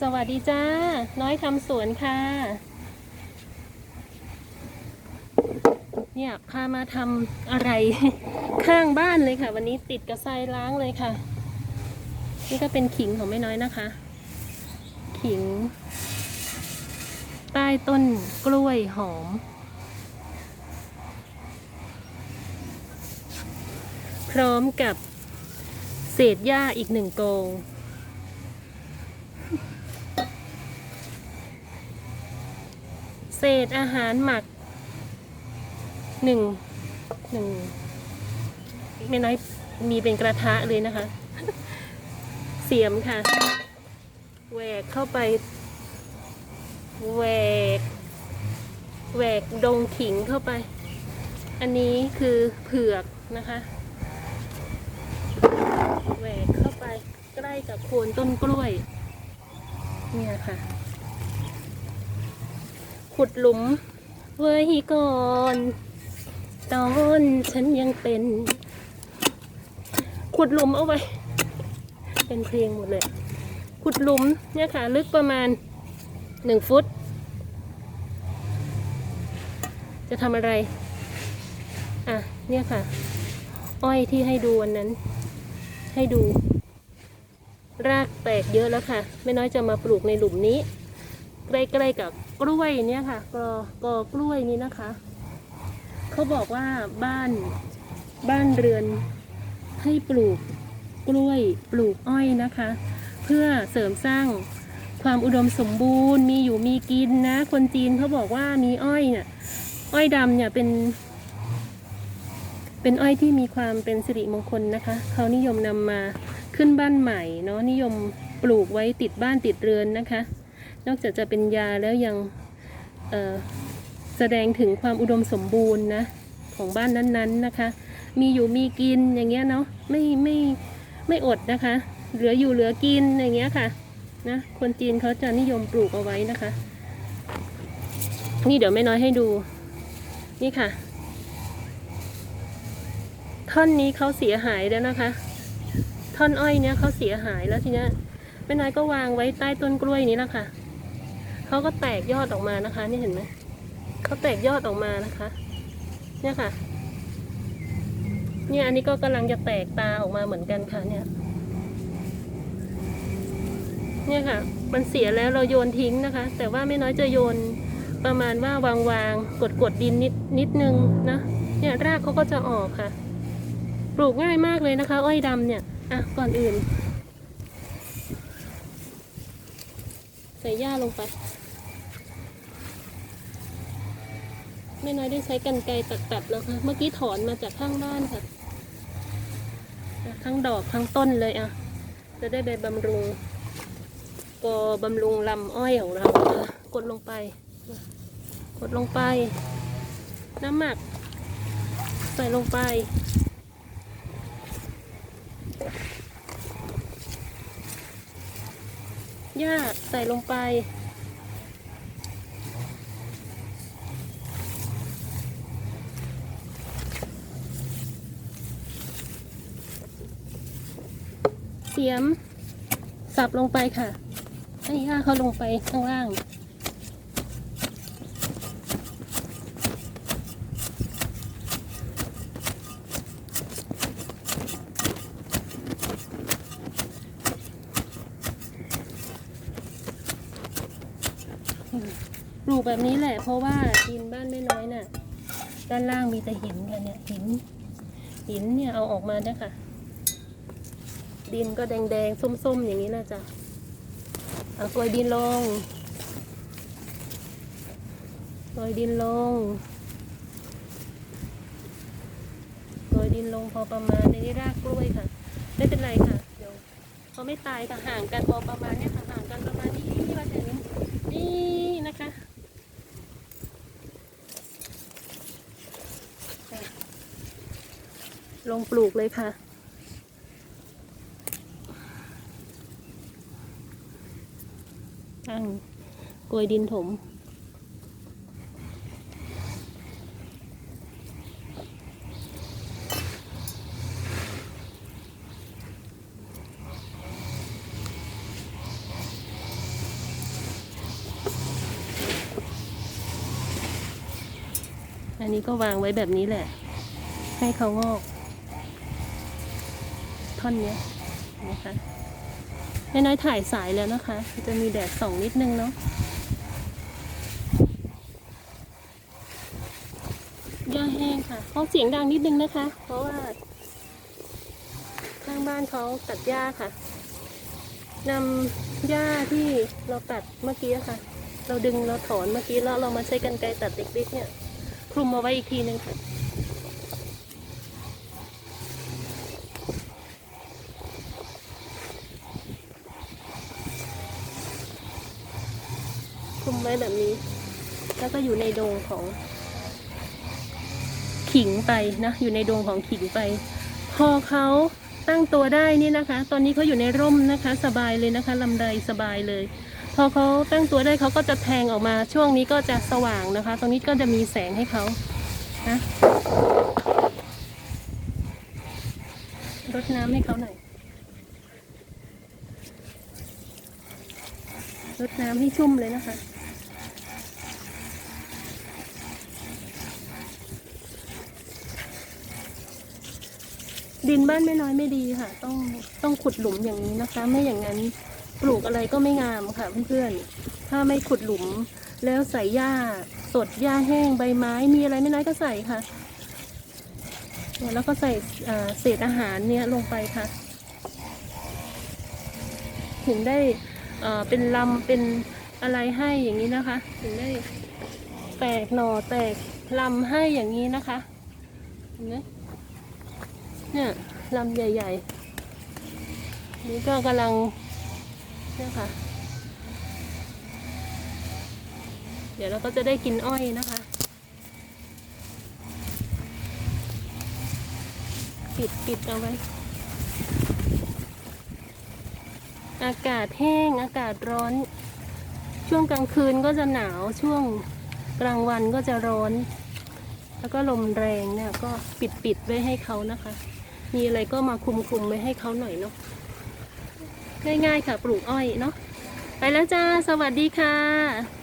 สวัสดีจ้า น้อยทำสวนค่ะ เนี่ยพามาทำอะไร ข้างบ้านเลยค่ะ วันนี้ติดกระไซล้างเลยค่ะ นี่ก็เป็นขิงของแม่น้อยนะคะ ขิง ใต้ต้นกล้วยหอม พร้อมกับเศษหญ้าอีกหนึ่งโกง เศษอาหารหมักหนึ่งหนึ่งไม่น้อยมีเป็นกระทะเลยนะคะ เสียมค่ะแหวกเข้าไปแหวกแหวกดงขิงเข้าไป อันนี้คือเผือกนะคะแหวกเข้าไปใกล้กับโคนต้นกล้วย เนี่ยค่ะ ขุดหลุมไว้ก่อน ตอนฉันยังเป็น ขุดหลุมเอาไว้ เป็นเพลงหมดเลย ขุดหลุมเนี่ยค่ะ ลึกประมาณหนึ่งฟุต จะทำอะไร อะ เนี่ยค่ะ อ้อยที่ให้ดูวันนั้น ให้ดู รากแตกเยอะแล้วค่ะ ไม่น้อยจะมาปลูกในหลุมนี้ ใกล้ๆกับกล้วยเนี่ยค่ะกอกอกล้วยนี้นะคะ เขาบอกว่าบ้านบ้านเรือนให้ปลูกกล้วยปลูกอ้อยนะคะ เพื่อเสริมสร้างความอุดมสมบูรณ์มีอยู่มีกินนะ คนจีนเขาบอกว่ามีอ้อยเนี่ยอ้อยดำเนี่ยเป็นเป็นอ้อยที่มีความเป็นสิริมงคลนะคะ เขานิยมนำมาขึ้นบ้านใหม่เนาะนิยมปลูกไว้ติดบ้านติดเรือนนะคะ นอกจากจะเป็นยาแล้วยังแสดงถึงความอุดมสมบูรณ์นะของบ้านนั้นๆนะคะ มีอยู่มีกินอย่างเงี้ยเนาะไม่ไม่ไม่อดนะคะ เหลืออยู่เหลือกินอย่างเงี้ยค่ะนะคนจีนเขาจะนิยมปลูกเอาไว้นะคะ นี่เดี๋ยวไม่น้อยให้ดู นี่ค่ะ ท่อนนี้เขาเสียหายแล้วนะคะ ท่อนอ้อยเนี้ยเขาเสียหายแล้วทีเนี้ยแม่น้อยก็วางไว้ใต้ต้นกล้วยนี้นะคะ เขาก็แตกยอดออกมานะคะ นี่เห็นไหมเขาแตกยอดออกมานะคะ เนี่ยค่ะ เนี่ยอันนี้ก็กำลังจะแตกตาออกมาเหมือนกันค่ะ เนี่ย เนี่ยค่ะ มันเสียแล้วเราโยนทิ้งนะคะ แต่ว่าไม่น้อยจะโยนประมาณว่าวางวางกดกดดินนิดนิดนึงนะเนี่ยรากเขาก็จะออกค่ะ ปลูกง่ายมากเลยนะคะ อ้อยดำเนี่ยอะก่อนอื่น ใส่หญ้าลงไป ไม่น้อยได้ใช้กันไกรตัดๆแล้วค่ะ เมื่อกี้ถอนมาจากข้างบ้านค่ะ ทั้งดอกทั้งต้นเลยอะ จะได้ไปบำรุงก็บำรุงลำอ้อยของเรากดลงไป กดลงไป น้ำหมัก ใส่ลงไปหญ้าใส่ลงไป เสียม สับลงไปค่ะ ให้หญ้าเขาลงไปข้างล่าง ปลูกแบบนี้แหละ เพราะว่าดินบ้านไม่น้อยน่ะ ด้านล่างมีแต่หินค่ะเนี่ยหิน หินเนี่ยเอาออกมาด้วยค่ะ ดินก็แดงๆ ส้มๆ อย่างนี้นะจ๊ะเอากลวยดินลงกลวยดินลงกลวยดินลงพอประมาณในนี้รากกล้วยค่ะ ไม่เป็นไรค่ะ เดี๋ยวเขาไม่ตายค่ะ ห่างกันพอประมาณเนี้ยค่ะ ห่างกันประมาณนี้มาถึงนี่นะคะ ลงปลูกเลยค่ะ ตั้งกลวยดินถม อันนี้ก็วางไว้แบบนี้แหละ ให้เขางอก ท่อนนี้นะคะ แม่น้อยถ่ายสายแล้วนะคะ จะมีแดดส่องนิดนึงเนาะหญ้าแห้งค่ะเขาเสียงดังนิดนึงนะคะ เพราะว่าข้างบ้านเขาตัดหญ้าค่ะนำหญ้าที่เราตัดเมื่อกี้ค่ะ เราดึงเราถอนเมื่อกี้แล้วเรามาใช้กันไกรตัดเล็กๆเนี่ย คลุมเอาไว้อีกทีนึงค่ะ ไว้แบบนี้ แล้วก็อยู่ในโดงของ ขิงไปนะ อยู่ในโดงของขิงไป พอเขาตั้งตัวได้นี่นะคะ ตอนนี้เขาอยู่ในร่มนะคะ สบายเลยนะคะลำไรสบายเลย พอเขาตั้งตัวได้เขาก็จะแทงออกมา ช่วงนี้ก็จะสว่างนะคะ ตรงนี้ก็จะมีแสงให้เขานะรดน้ำให้เขาหน่อยรดน้ำให้ชุ่มเลยนะคะ ดินบ้านไม่น้อยไม่ดีค่ะ ต้องต้องขุดหลุมอย่างนี้นะคะ ไม่อย่างนั้นปลูกอะไรก็ไม่งามค่ะเพื่อนๆถ้าไม่ขุดหลุม แล้วใส่หญ้าสดหญ้าแห้งใบไม้มีอะไรไม่น้อยก็ใส่ค่ะ แล้วก็ใส่เศษอาหารเนี่ยลงไปค่ะ ถึงได้เอ่อเป็นลำเป็นอะไรให้อย่างนี้นะคะ ถึงได้แตกหน่อแตกลำให้อย่างนี้นะคะเห็นไหม เนี่ยลำใหญ่ ๆ นี่ก็กำลังเนี่ยค่ะ เดี๋ยวเราก็จะได้กินอ้อยนะคะ ปิดปิดเอาไว้ อากาศแห้งอากาศร้อน ช่วงกลางคืนก็จะหนาวช่วงกลางวันก็จะร้อน แล้วก็ลมแรงเนี่ยก็ปิดปิดไว้ให้เขานะคะ มีอะไรก็มาคุมคุมไว้ให้เขาหน่อยเนาะง่ายๆค่ะ ปลูกอ้อยเนาะไปแล้วจ้า สวัสดีค่ะ